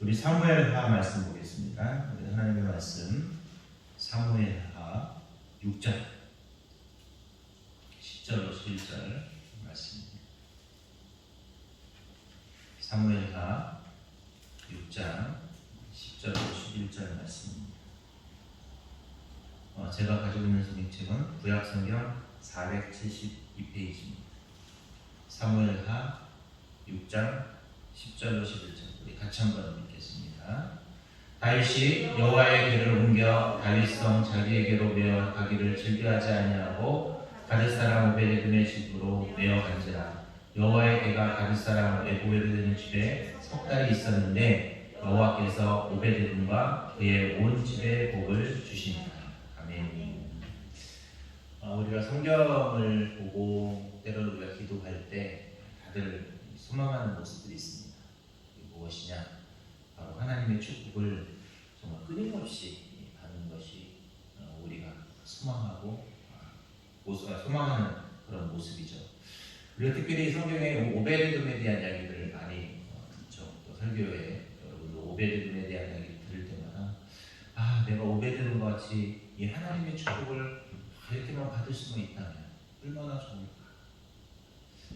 우리 사무엘하 말씀 보겠습니다. 하나님의 말씀 사무엘하 6장 10절로 11절 말씀입니다. 사무엘하 6장 10절로 11절 말씀입니다. 어, 제가 가지고 있는 성경책은 구약성경 472페이지입니다. 사무엘하 6장 10절로 11절 우리 같이 한번 읽겠습니다. 다윗이 여호와의 궤를 옮겨 다윗성 자기에게로 메어 가기를 즐겨하지 아니하고 가드 사람 오베데돔의 집으로 메어 간지라 여호와의 궤가 가드 사람 오베데돔의 집에 석 달이 있었는데 여호와께서 오베데돔과 그의 온 집에 복을 주시니라 아멘. 어, 우리가 성경을 보고 때로는 우리가 기도할 때 다들 소망하는 모습들이 있습니다. 무엇이냐? 바로 하나님의 축복을 정말 끊임없이 받는 것이 어, 우리가 소망하고 아, 모습, 소망하는 그런 모습이죠. 우리가 특별히 성경에 오베드돔에 대한 이야기들을 많이 어, 듣죠. 또 설교에 여러분도 오베드돔에 대한 이야기 들을 때마다 아 내가 오베드돔 같이 이 하나님의 축복을 이렇게만 받을 수만 있다면 얼마나 좋을까.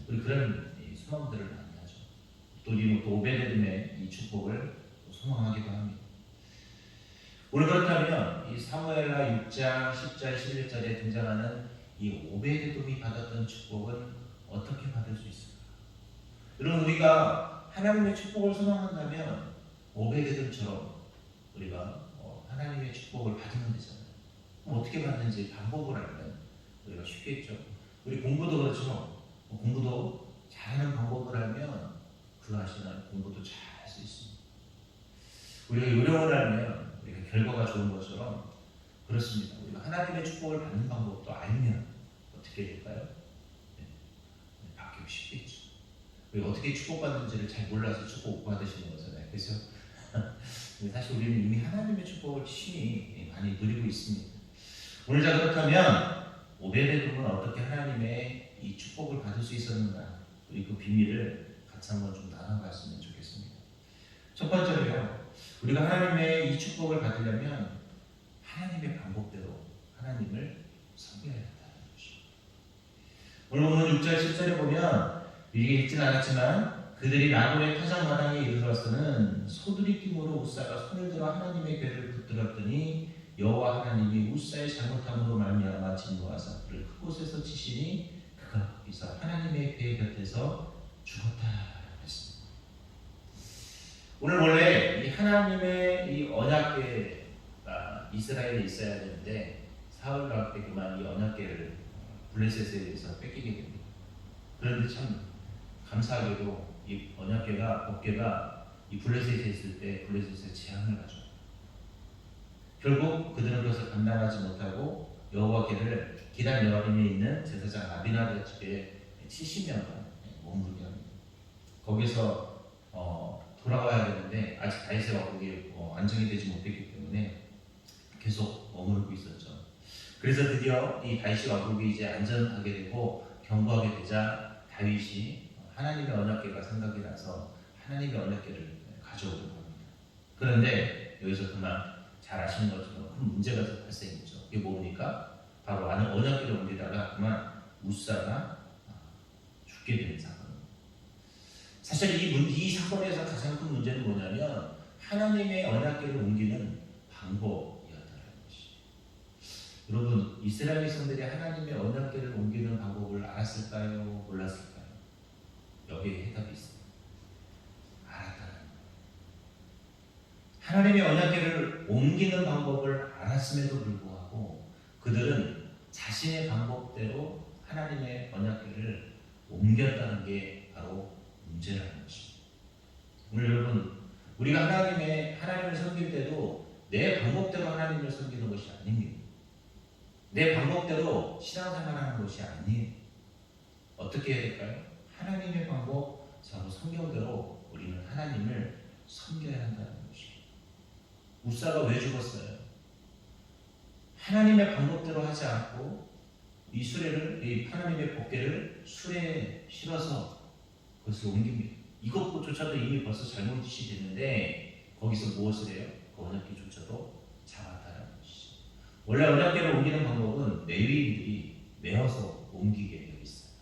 우리 그런 이 소망들을 또 오베데돔의 이 축복을 소망하기도 합니다. 오늘 그렇다면 이 사무엘하 6장 10절 11절에 등장하는 이 오베데돔이 받았던 축복은 어떻게 받을 수 있을까? 여러분 우리가 하나님의 축복을 소망한다면 오베데돔처럼 우리가 어, 하나님의 축복을 받으면 되잖아요. 어떻게 받는지 방법을 알면 우리가 쉽겠죠. 우리 공부도 그렇죠. 뭐 공부도 잘하는 방법을 알면 그 아시는 공부도 잘 할 수 있습니다. 우리가 요령을 알면 우리가 결과가 좋은 것처럼 그렇습니다. 우리가 하나님의 축복을 받는 방법도 알면 어떻게 될까요? 네. 네, 받기 쉽겠죠. 우리가 어떻게 축복받는지를 잘 몰라서 축복 못 받으시는 거잖아요. 그래서 사실 우리는 이미 하나님의 축복을 친히 많이 누리고 있습니다. 오늘 자 그렇다면 오베데돔은 어떻게 하나님의 이 축복을 받을 수 있었는가? 우리 그 비밀을 같이 한번 좀 나눠봤으면 좋겠습니다. 첫 번째로요, 우리가 하나님의 이 축복을 받으려면 하나님의 방법대로 하나님을 섬겨야 한다는 것이. 오늘 보면 6절 7절에 보면 미리 읽진 않았지만 그들이 나무의 타작마당에 이르러서는 소들이 낌으로 우사가 손을 들어 하나님의 궤를 붙들었더니 여호와 하나님이 우사의 잘못함으로 말미암아 진노하사 그를 그곳에서 치시니 그가 거기서 하나님의 궤 곁에서 죽었다. 오늘 원래 이 하나님의 이 언약궤가 이스라엘에 있어야 되는데 사울 나올 때 그만 이 언약궤를 블레셋에서 뺏기게 됩니다. 그런데 참 감사하게도 이 언약궤가 법궤가 이 블레셋에 있을 때 블레셋에 재앙을 가져. 결국 그들은 그것을 감당하지 못하고 여호와께를 기단 여호림에 있는 제사장 아비나드 집에 70년간 머무르게 합니다. 거기서 어, 돌아와야 되는데 아직 다윗의 왕국이 어, 안정이 되지 못했기 때문에 계속 머무르고 있었죠. 그래서 드디어 이 다윗의 왕국이 이제 안전하게 되고 견고하게 되자 다윗이 하나님의 언약궤가 생각이 나서 하나님의 언약궤를 가져오려고 합니다. 그런데 여기서 그만 잘 아시는 것처럼 큰 문제가 발생했죠. 이게 뭡니까? 바로 아는 언약궤를 옮기다가 그만 우사가 죽게 되는 사건입니다. 사실 이, 문, 이 사건에서 가장 큰 문제는 뭐냐면 하나님의 언약궤를 옮기는 방법이었다는 것이. 여러분 이스라엘 백성들이 하나님의 언약궤를 옮기는 방법을 알았을까요? 몰랐을까요? 여기에 해답이 있습니다. 알았다는 하나님의 언약궤를 옮기는 방법을 알았음에도 불구하고 그들은 자신의 방법대로 하나님의 언약궤를 옮겼다는 게 바로 문제라는 것입니다. 오늘 여러분 우리가 하나님의 하나님을 섬길 때도 내 방법대로 하나님을 섬기는 것이 아닙니다. 내 방법대로 신앙생활하는 것이 아니에요. 어떻게 해야 될까요? 하나님의 방법, 바로 성경대로 우리는 하나님을 섬겨야 한다는 것입니다. 우사가 왜 죽었어요? 하나님의 방법대로 하지 않고 이 수레를, 이 하나님의 법궤를 수레에 실어서 그것을 옮깁니다. 이것조차도 이미 벌써 잘못이 됐는데 거기서 무엇을 해요? 그 언약궤조차도 잡았다는 것이죠. 원래 언약궤를 옮기는 방법은 레위인들이 메어서 옮기게 되어 있어요.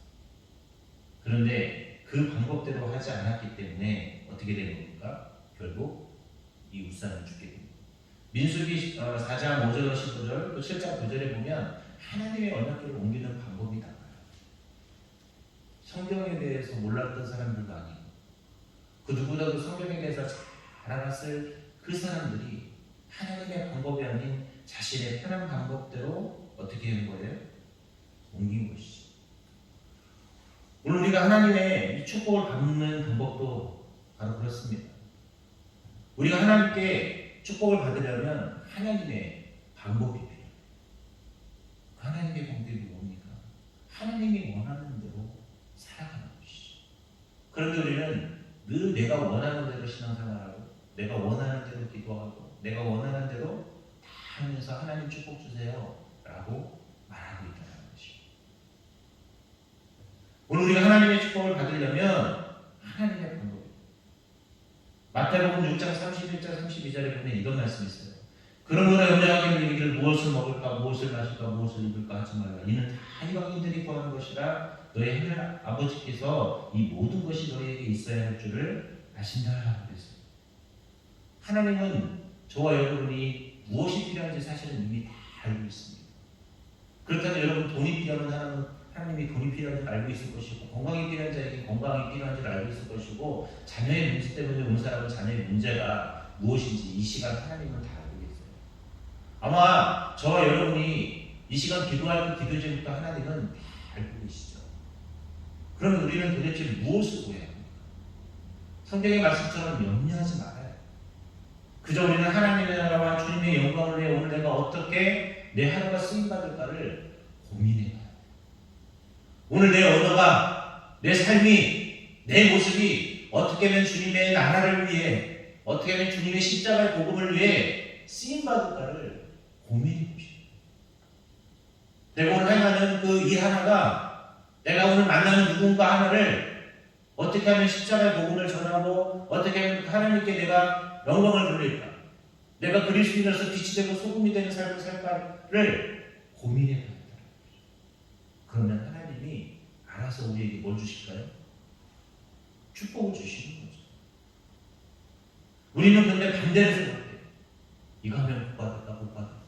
그런데 그 방법대로 하지 않았기 때문에 어떻게 되는 겁니까? 결국 이 우산을 주게 됩니다. 민수기 어, 4장 5절 15절 또 7장 9절에 보면 하나님의 언약궤를 옮기는 방법이 나와요. 성경에 대해서 몰랐던 사람들도 아니고 그 누구라도 성경에 대해서 잘 알았을 그 사람들이 하나님의 방법이 아닌 자신의 편한 방법대로 어떻게 하는 거예요? 옮긴 것이죠. 오늘 우리가 하나님의 이 축복을 받는 방법도 바로 그렇습니다. 우리가 하나님께 축복을 받으려면 하나님의 방법이 필요해요. 그 하나님의 방법이 뭡니까? 하나님이 원하는. 그런데 우리는 늘 내가 원하는 대로 신앙생활하고 내가 원하는 대로 기도하고 내가 원하는 대로 다 하면서 하나님 축복 주세요 라고 말하고 있다는 것이죠. 오늘 우리가 하나님의 축복을 받으려면 하나님의 방법이 마태복음 6장 31절 32절에 보면 이런 말씀이 있어요. 그러므로 염려하게 이르기를 무엇을 먹을까 무엇을 마실까 무엇을 입을까 하지 말라. 이는 다 이방인들이 구하는 것이라 너희 하늘 아버지께서 이 모든 것이 너희에게 있어야 할 줄을 아신다 그랬어요. 하나님은 저와 여러분이 무엇이 필요한지 사실은 이미 다 알고 있습니다. 그렇다면 여러분 돈이 필요하면 하나님은 하나님이 돈이 필요한지 알고 있을 것이고 건강이 필요한 자에게 건강이 필요한지 알고 있을 것이고 자녀의 문제 때문에 온 사람은 자녀의 문제가 무엇인지 이 시간 하나님은 다. 아마 저와 여러분이 이 시간 기도할 그 기도 제목도 하나님은 다 알고 계시죠. 그러면 우리는 도대체 무엇을 구해야 합니까? 성경의 말씀처럼 염려하지 말아요. 그저 우리는 하나님의 나라와 주님의 영광을 위해 오늘 내가 어떻게 내 하루가 쓰임받을까를 고민해야 돼요. 오늘 내 언어가, 내 삶이, 내 모습이 어떻게 하면 주님의 나라를 위해, 어떻게 하면 주님의 십자가의 복음을 위해 쓰임받을까를 고민해 보십시오. 내가 오늘 행하는 그 일 하나가 내가 오늘 만나는 누군가 하나를 어떻게 하면 십자가의 복음을 전하고 어떻게 하면 하나님께 내가 영광을 돌릴까? 내가 그리스도인으로서 빛이 되고 소금이 되는 삶을 살까를 고민해 봐야 된다. 그러면 하나님이 알아서 우리에게 뭘 주실까요? 축복을 주시는 거죠. 우리는 근데 반대로 생각해요. 이거 하면 복 받을까, 복 받을까.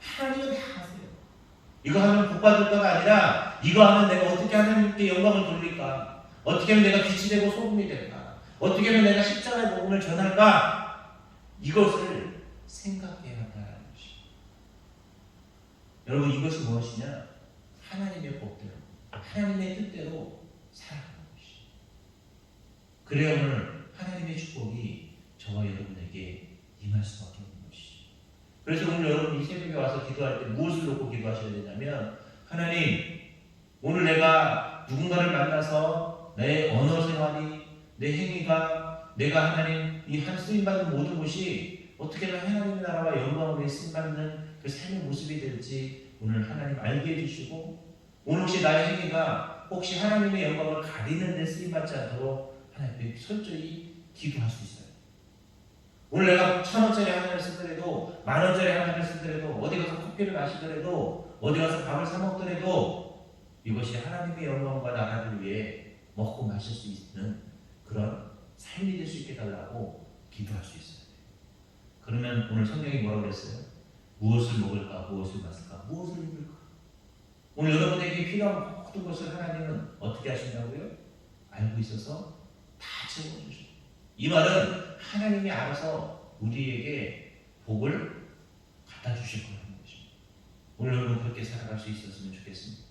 하나님은 다 아세요. 이거 하면 복 받을까가 아니라 이거 하면 내가 어떻게 하나님께 영광을 돌릴까? 어떻게 하면 내가 빛이 되고 소금이 될까? 어떻게 하면 내가 십자가의 복음을 전할까? 이것을 생각해야 한다는 것이. 여러분 이것이 무엇이냐? 하나님의 법대로, 하나님의 뜻대로 살아가는 것이. 그래야 오늘 하나님의 축복이 저와 여러분에게 임할 수밖에 것이. 그래서 오늘 여러분 이 새벽에 와서 기도할 때 무엇을 놓고 기도하셔야 되냐면 하나님 오늘 내가 누군가를 만나서 내 언어 생활이 내 행위가 내가 하나님 이 한 쓰임 받는 모든 것이 어떻게 하면 하나님의 나라와 영광을 위해 쓰임 받는 그 삶의 모습이 될지 오늘 하나님 알게 해주시고 오늘 혹시 나의 행위가 혹시 하나님의 영광을 가리는 데 쓰임 받지 않도록 하나님 철저히 기도할 수 있어요. 오늘 내가 천 원짜리 하나를 쓰더라도 만 원짜리 하나를 쓰더라도 어디 가서 커피를 마시더라도 어디 가서 밥을 사 먹더라도 이것이 하나님의 영광과 나라를 위해 먹고 마실 수 있는 그런 삶이 될 수 있게 달라고 기도할 수 있어요. 그러면 오늘 성경이 뭐라고 그랬어요? 무엇을 먹을까, 무엇을 마실까, 무엇을 입을까? 오늘 여러분에게 필요한 모든 것을 하나님은 어떻게 하시냐고요? 알고 있어서 다 채워주셔. 이 말은 하나님이 알아서 우리에게 복을 갖다 주실 거라는 것입니다. 오늘 여러분 그렇게 살아갈 수 있었으면 좋겠습니다.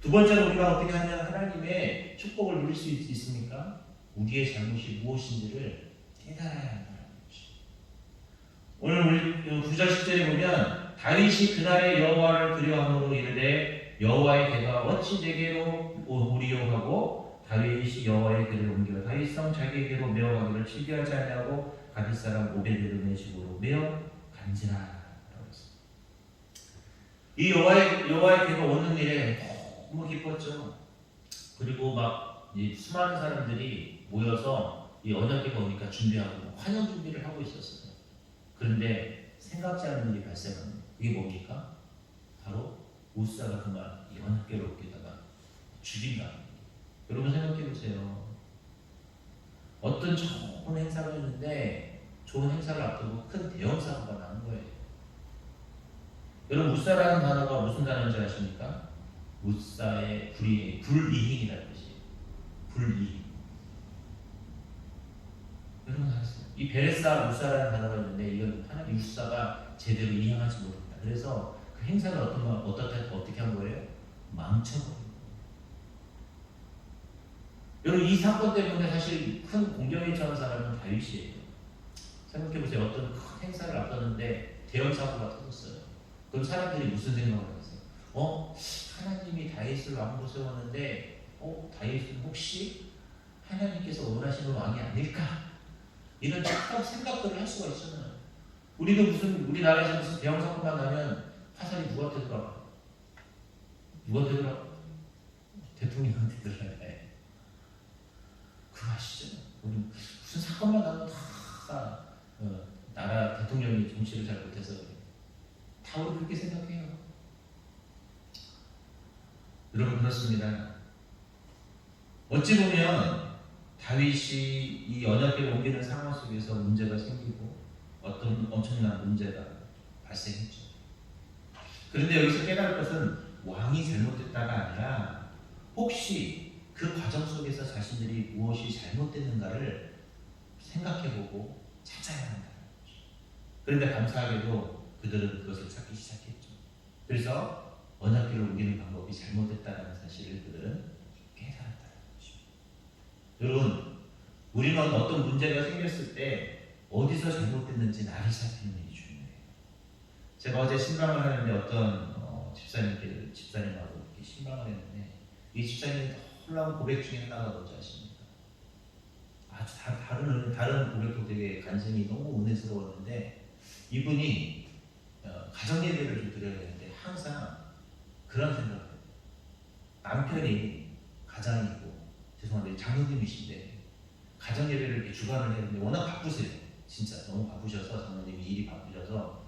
두 번째로 우리가 어떻게 하면 하나님의 축복을 누릴 수 있, 있습니까? 우리의 잘못이 무엇인지를 깨달아야 한다는 것입니다. 오늘 우리 9절 10절에 보면 다윗이 그날의 여호와를 두려워함으로 이르되 여호와의 개가 어찌 내게로 오리요 하고 다윗이 여호와의 개를 옮겨 다윗성 자기에게로 메어 가기를 치기하지 아니하고 가디 사람 오베드를 내 집으로 메어 했습니다. 이 여호와의 여호와의 개가 오는 일에 너무 기뻤죠. 그리고 막이 수많은 사람들이 모여서 이 언약궤가 오니까 준비하고 막 환영 준비를 하고 있었어요. 그런데 생각지 않은 일이 발생합니다. 그게 뭡니까? 바로 우사가 그만 이 언약궤를 옮기다가 죽인 다. 여러분 생각해 보세요. 어떤 좋은 행사가 있는데 좋은 행사를 앞두고 큰 대형 사고가 나는 거예요. 여러분 우사라는 단어가 무슨 단어인지 아십니까? 우사의 불이 불이행이라는 뜻이에요. 불이행. 여러분 아세요? 이 베레사 우사라는 단어가 있는데 이건 하나님 우사가 제대로 이행하지 못했다. 그래서 그 행사를 어떤 어떻게 어떻게 한 거예요? 망쳐버린. 여러분 이 사건 때문에 사실 큰 공경에 처한 사람은 다윗이에요. 생각해 보세요. 어떤 큰 행사를 앞뒀는데 대형 사고가 터졌어요. 그럼 사람들이 무슨 생각을 했어요? 어 하나님이 다윗을 왕으로 세웠는데 어 다윗은 혹시 하나님께서 원하시는 왕이 아닐까? 이런 착각 생각들을 할 수가 있잖아요. 우리도 무슨 우리나라에서 무슨 대형 사고가 나면 화살이 누구한테 들어가? 누구한테 들어가? 대통령한테 들어가요. 그거 아시죠? 무슨 사건만 나면 다 어, 나라 대통령이 정치를 잘 못해서. 다 우리 그렇게 생각해요. 여러분 그렇습니다. 어찌 보면 다윗이 이 언약궤를 옮기는 상황 속에서 문제가 생기고 어떤 엄청난 문제가 발생했죠. 그런데 여기서 깨달을 것은 왕이 잘못됐다가 아니라 혹시 그 과정 속에서 자신들이 무엇이 잘못됐는가를 생각해보고 찾아야 한다는 거죠. 그런데 감사하게도 그들은 그것을 찾기 시작했죠. 그래서 언약궤를 옮기는 방법이 잘못됐다는 사실을 그들은 깨달았다는 거죠. 여러분, 우리는 어떤 문제가 생겼을 때 어디서 잘못됐는지 나를 살피는 일이 중요해요. 제가 어제 신방을 하는데 어떤 어, 집사님께 집사님하고 이렇게 신방을 했는데 이 집사님이 놀라운 고백 중에 하나가 뭔지 아십니까? 아주 다, 다른 다른 고백도 되게 간증이 너무 은혜스러웠는데 이분이 어, 가정 예배를 좀 드려야 되는데 항상 그런 생각을 해요. 남편이 가장이고 죄송한데 장로님이신데 가정 예배를 이렇게 주관을 했는데 워낙 바쁘세요. 진짜 너무 바쁘셔서 장로님이 일이 바쁘셔서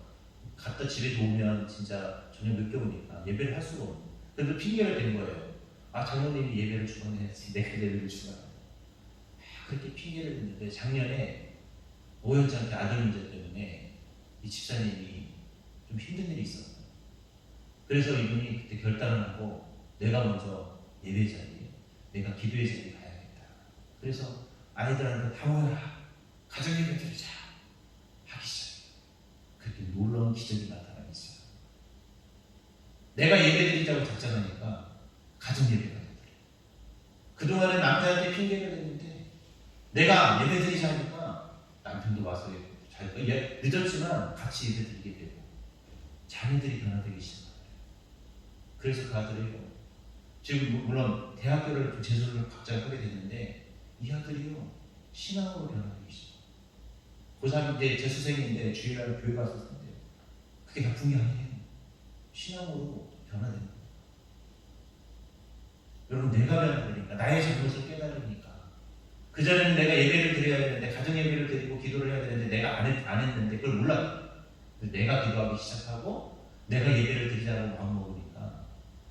갔다 집에 오면 진짜 저녁 늦게 오니까 예배를 할 수가 없는. 그래서 핑계를 댄 거예요. 아 장로님이 예배를 주관해야지 내가 예배를 주관. 그렇게 핑계를 댔는데 작년에 오연장한테 아들 문제 때문에 이 집사님이 좀 힘든 일이 있었어요. 그래서 이분이 그때 결단을 하고 내가 먼저 예배 자리에 내가 기도의 자리에 가야겠다. 그래서 아이들한테 다 모여라. 가정 예배 드리자. 하기 시작해요. 그렇게 놀라운 기적이 나타나겠어요. 내가 예배 드리자고 작정하니까 가정 예배가 되더래요. 그동안에 남편한테 핑계를 댔는데 내가 예배 드리자 하니까 남편도 와서 잘 예, 늦었지만 같이 예배 드리게 되고 자녀들이 변화되기 시작해요. 그래서 그 아들이요. 지금 물론 대학교를 재수를 각자 하게 됐는데 이 아들이요 신앙으로 변화되기 시작. 고3 이제 재수생인데 주일날 교회 갔었는데 그게 나쁜 게 아니에요. 신앙으로 거예요. 여러분 내가 변화되니까 나의 잘못을 깨달으니까 그 전에는 내가 예배를 드려야 되는데 가정 예배를 드리고 기도를 해야 되는데 내가 안, 했, 안 했는데 그걸 몰랐 내가 기도하기 시작하고 내가 예배를 드리자고 마음 먹으니까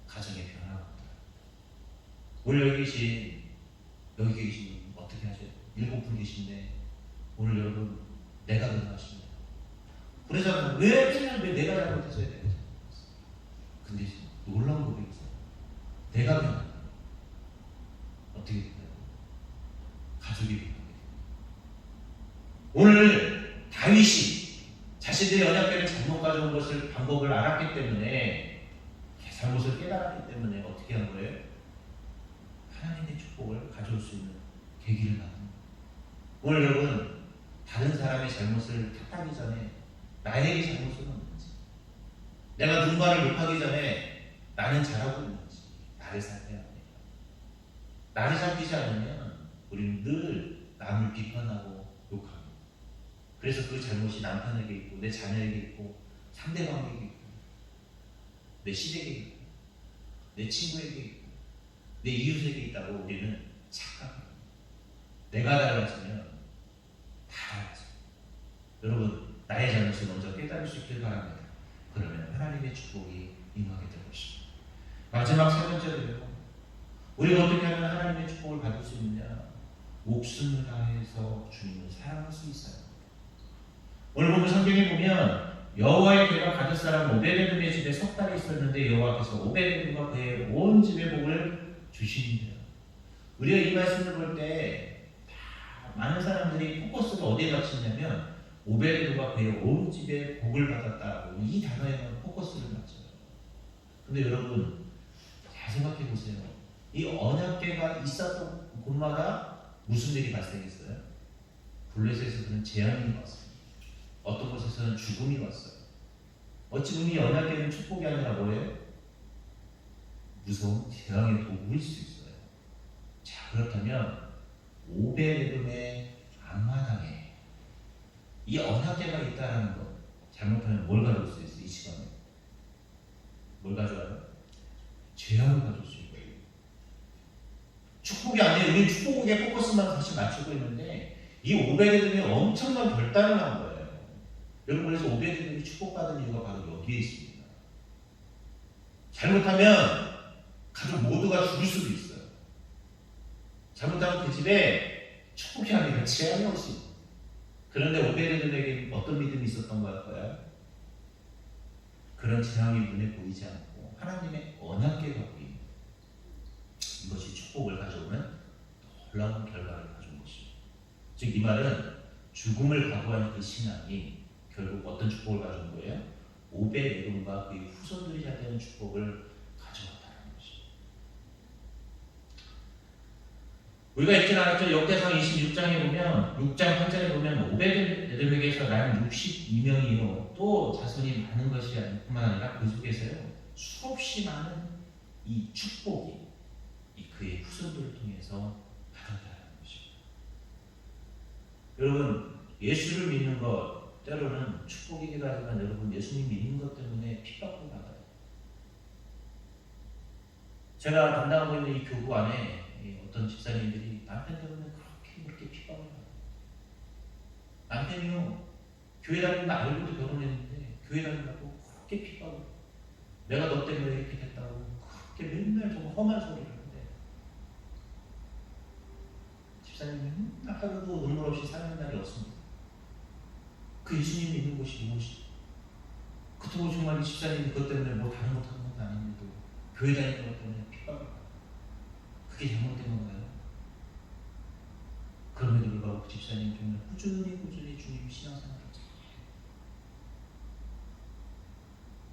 가정에 변화가 없다. 오늘 여기 계신 여기 계신 분 어떻게 하세요? 일곱 분 계신데 오늘 여러분 내가 변화하십니다. 그러잖아요. 왜 맨날 왜 내가 잘못해서야 되는 근데 놀라운 고백이 있어요. 내가 변화. 어떻게 된다고? 가족이 변하게 오늘 다윗이 자신들의 언약궤를 잘못 가져온 것을 방법을 알았기 때문에 잘못을 깨달았기 때문에 어떻게 한 거예요? 하나님의 축복을 가져올 수 있는 계기를 받는 거예요. 오늘 여러분 다른 사람의 잘못을 탓하기 전에 나에게 잘못은 없는지 내가 누군가를 욕하기 전에 나는 잘하고 있는지 나를 살펴야 나를 살피지 않으면 우리는 늘 남을 비판하고 욕하고 그래서 그 잘못이 남편에게 있고 내 자녀에게 있고 상대방에게 있고 내 시댁에게 있고 내 친구에게 있고 내 이웃에게 있다고 우리는 착각합니다. 내가 달라지면 다 달라져요. 여러분 나의 잘못을 먼저 깨달을 수 있길 바랍니다. 그러면 하나님의 축복이 임하게 될 것입니다. 마지막 세 번째로요. 우리가 어떻게 하면 하나님의 축복을 받을 수 있느냐? 목숨을 다해서 주님을 사랑할 수 있어요. 오늘 보면 성경에 보면 여호와의 개가 가드 사람 오베데돔의 집에 석 달이 있었는데 여호와께서 오베데돔과 그의 온 집의 복을 주시는데요. 우리가 이 말씀을 볼 때 많은 사람들이 포커스를 어디에 맞추냐면 오베데돔과 그의 온 집에 복을 받았다고 이 단어에만 포커스를 맞춰요. 근데 여러분 잘 생각해 보세요. 이 언약계가 있었던 곳마다 무슨 일이 발생했어요? 블레셋에서는 재앙이 왔어요. 어떤 곳에서는 죽음이 왔어요. 어찌 보면 이 언약계는 축복이 아니라 뭐예요? 무서운 재앙의 도구일 수 있어요. 자 그렇다면 오베레돔의 앞마당에 이 언약계가 있다는 것 잘못하면 뭘 가져올 수 있어요? 이 시간에 뭘 가져와요? 재앙을 가져올 수 있어요. 축복이 아니에요. 우리 축복에 포커스만 사실 맞추고 있는데 이 오베데돔이 엄청난 결단을 한 거예요. 여러분 그래서 오베데돔이 축복받은 이유가 바로 여기에 있습니다. 잘못하면 가족 모두가 죽을 수도 있어요. 잘못하면 그 집에 축복이 아니라 재앙이 올 수 있어요. 그런데 오베데돔에게 어떤 믿음이 있었던 걸까요? 그런 재앙이 눈에 보이지 않고 하나님의 언약계가 보입니다. 이것이 축복을 가져오는 놀라운 결과를 가져온 것입니다. 즉 이 말은 죽음을 각오하는 그 신앙이 결국 어떤 축복을 가져온 거예요? 오베에돔과 그의 후손들이 잘 되는 축복을 가져왔다는 것입니다. 우리가 읽진 않았죠. 역대상 26장에 보면 6장 8절에 보면 오베에돔에게서 난 62명이요 또 자손이 많은 것이 뿐만 아니라 그 속에서요 수없이 많은 이 축복이 이 그의 후손들을 통해서 받았다는 것입니다. 여러분 예수를 믿는 것 때로는 축복이기도 하지만 여러분 예수님 믿는 것 때문에 핍박을 받아요. 제가 담당하고 있는 이 교구 안에 이 어떤 집사님들이 남편 때문에 그렇게 그렇게 핍박을 받아요. 남편이요 교회 다니는 거 알고도 결혼했는데 교회 다닌다고 그렇게 핍박을. 내가 너 때문에 이렇게 됐다고 그렇게 맨날 정말 험한 소리를 하는데 집사님은 하루도 눈물 없이 사는 날이 없습니다. 그 예수님이 있는 곳이 무엇이죠? 그렇다고 정말 이 집사님이 그것 때문에 뭐 다른 못하는 것도 아닌데도 교회 다니는 것 때문에 핍박을. 그게 잘못된 건가요? 그럼에도 불구하고 그 집사님 정말 꾸준히 꾸준히 주님 신앙생활을 잘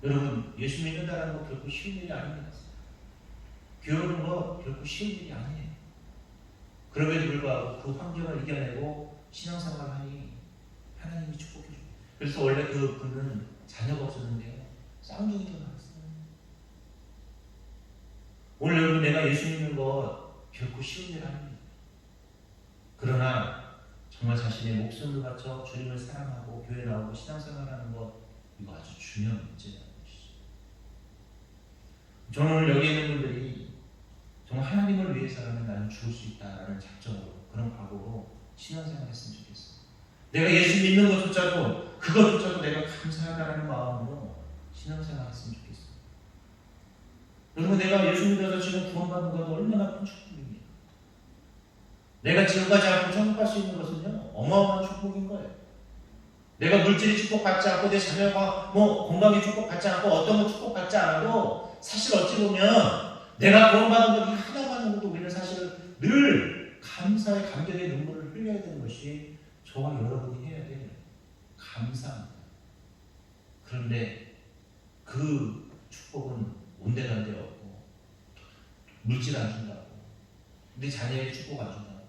여러분 예수 믿는다는 거 결코 쉬운 일이 아닙니다. 교회는 거 결코 쉬운 일이 아니에요. 그럼에도 불구하고 그 환경을 이겨내고 신앙생활을 하니 하나님이 축복해 줍니다. 그래서 원래 그 분은 자녀가 없었는데요. 쌍둥이가 나왔어요. 오늘 여러분 내가 예수 믿는 것 결코 쉬운 일 아닙니다. 그러나 정말 자신의 목숨을 바쳐 주님을 사랑하고 교회 나오고 신앙생활하는 것 이거 아주 중요한 문제라는 것이죠. 저는 오늘 여기 있는 분들이 정말 하나님을 위해서라면 나는 죽을 수 있다라는 작정으로 그런 각오로 신앙생활 했으면 좋겠어요. 내가 예수 믿는 것조차도 그것조차도 내가 감사하다는 마음으로 신앙생활 했으면 좋겠어요. 여러분 내가 예수 믿어서 지금 구원받는 건 얼마나 큰 축복입니까? 내가 지금까지 않고 천국 갈수 있는 것은요 어마어마한 축복인 거예요. 내가 물질이 축복받지 않고 내 자녀가 뭐 건강이 축복받지 않고 어떤 건 축복받지 않아도 사실 어찌 보면 내가 구원받은 것이 하나만으로도 우리는 사실 늘 감사의 감격의 눈물을 흘려야 되는 것이 저와 여러분이 해야 될 감사입니다. 그런데 그 축복은 온데간데 없고 물질 안 준다고 내 자녀에게 축복 안 준다고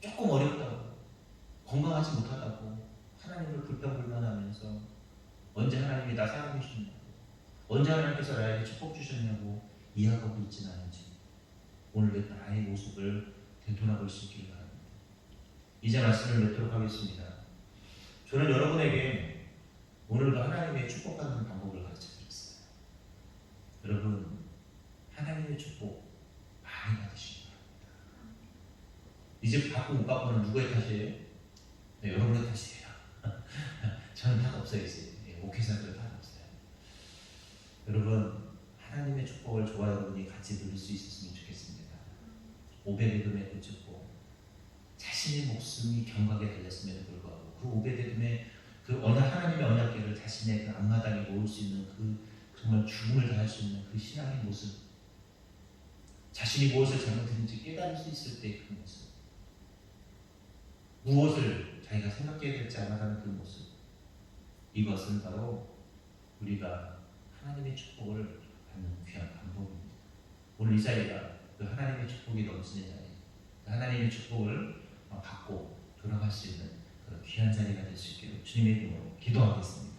조금 어렵다고 건강하지 못하다고 하나님을 불평불만하면서 언제 하나님이 나 사랑해 주셨냐고 언제 하나님께서 나에게 축복 주셨냐고 이야기하고 있지는 않은지 오늘 나의 모습을 되돌아볼 수 있기를 바랍니다. 이제 말씀을 맺도록 하겠습니다. 저는 여러분에게 오늘도 하나님의 축복받는 방법을 가르쳐 드렸어요. 여러분 하나님의 축복 많이 받으시기 바랍니다. 이제 받고 못 받고는 누구의 탓이에요? 네, 여러분의 탓이에요. 없어요 이제 예, 목회자들 다 없어요. 여러분 하나님의 축복을 저와 여러분이 같이 누릴 수 있었으면 좋겠습니다. 오베데돔의 그 축복, 자신의 목숨이 경각에 달렸음에도 불구하고 그 오베데돔의 그 어느 하나님의 언약궤를 자신의 그 앞마당에 모을 수 있는 그 정말 죽음을 다할 수 있는 그 신앙의 모습, 자신이 무엇을 잘못했는지 깨달을 수 있을 때그 모습, 무엇을 자기가 생각해야 될지 알아가는 그 모습, 이것은 바로 우리가 하나님의 축복을 받는 귀한 방법입니다. 오늘 이 자리가 그 하나님의 축복이 넘치는 자리, 그 하나님의 축복을 어, 받고 돌아갈 수 있는 그런 귀한 자리가 될 수 있기를 주님의 이름으로 기도하겠습니다.